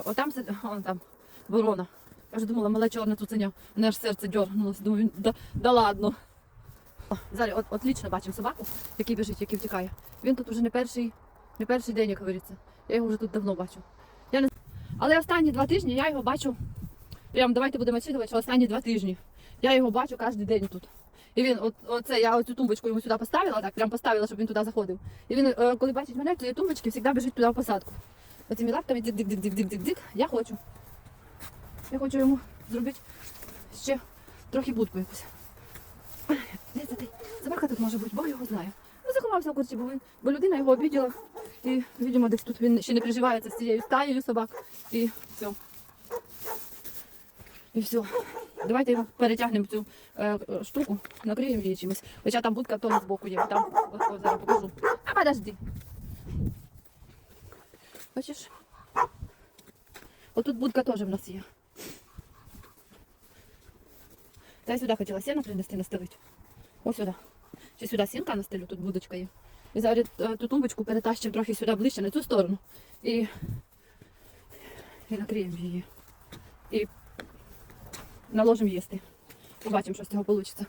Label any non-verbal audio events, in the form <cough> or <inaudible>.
Отам сидить, <laughs> он там, ворона. Я вже думала, мале чорне цуценя. Мене аж серце дьорнулося. Думаю, да, да ладно. О, Зараз от, отлично бачимо собаку, який біжить, який втікає. Він тут вже не перший, не перший день, як говориться. Я його вже тут давно бачу. Я не... Але останні два тижні я його бачу. Прям давайте будемо що останні два тижні. Я його бачу кожен день тут. І він, от, оце, я оцю тумбочку йому сюди поставила, так, прям поставила, щоб він туди заходив. І він, е, коли бачить мене, то тумбочки завжди біжить туди в посадку. Оцими лапками дик-дик-дик-дик-дик-дик. Я хочу. Я хочу йому зробити ще трохи будку якусь. Де це ти? Собака тут може бути, Бог його знає. Ну, заховався в курці, бо, він, бо людина його обіділа. І, видимо, десь тут він ще не приживається з цією стаєю собак. І все. І все. Давайте його перетягнемо цю е, штуку, накриємо її чимось. Хоча там будка то з боку є, там зараз покажу. А подожди. Бачиш? Отут будка теж в нас є. Та я сюди хотіла сіно принести настелити. Ось сюди. Ще сюди сінка настелю, тут будочка є. І зараз е, ту тумбочку перетащимо трохи сюди ближче, на цю сторону. І, і накриємо її. І наложимо їсти. Побачимо, що з цього вийде.